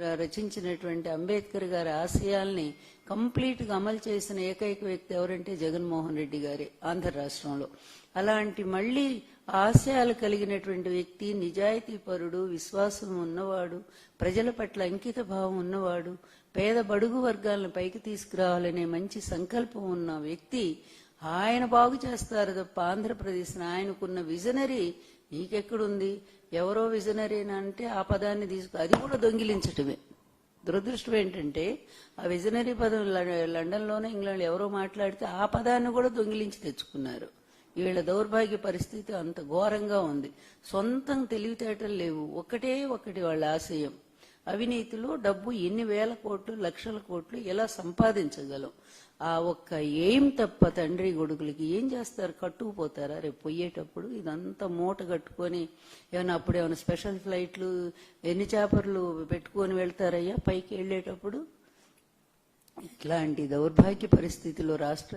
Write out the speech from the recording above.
రచించినటువంటి అంబేద్కర్ గారి ఆశయాల్ని కంప్లీట్గా అమలు చేసిన ఏకైక వ్యక్తి ఎవరంటే జగన్మోహన్ రెడ్డి గారి ఆంధ్ర రాష్ట్రంలో. అలాంటి మళ్ళీ ఆశయాలు కలిగినటువంటి వ్యక్తి నిజాయితీ పరుడు విశ్వాసం ఉన్నవాడు ప్రజల పట్ల అంకిత భావం ఉన్నవాడు పేద బడుగు వర్గాలను పైకి తీసుకురావాలనే మంచి సంకల్పం ఉన్న వ్యక్తి ఆయన బాగు చేస్తారు తప్ప ఆంధ్రప్రదేశ్ ఆయనకున్న విజనరీ నీకెక్కడుంది? ఎవరో విజనరీ అంటే ఆ పదాన్ని తీసుకు అది కూడా దొంగిలించటమే. దురదృష్టం ఏంటంటే ఆ విజనరీ పదం లండన్లోనే ఇంగ్లాండ్లో ఎవరో మాట్లాడితే ఆ పదాన్ని కూడా దొంగిలించి తెచ్చుకున్నారు. వీళ్ళ దౌర్భాగ్య పరిస్థితి అంత ఘోరంగా ఉంది. సొంతం తెలివితేటలు లేవు. ఒకటే ఒకటి వాళ్ళ ఆశయం. అవినీతిలో డబ్బు ఎన్ని వేల కోట్లు లక్షల కోట్లు ఎలా సంపాదించగలం? ఆ ఒక్క ఏం తప్ప తండ్రి కొడుకులకి ఏం చేస్తారు? కట్టుకుపోతారా? రేపు పోయేటప్పుడు ఇదంతా మూట కట్టుకొని ఏమైనా అప్పుడు ఏమైనా స్పెషల్ ఫ్లైట్లు ఎన్ని చేపర్లు పెట్టుకొని వెళ్తారయ్యా? పైకి వెళ్ళేటప్పుడు? ఇట్లాంటి దౌర్భాగ్య పరిస్థితిలో రాష్ట్ర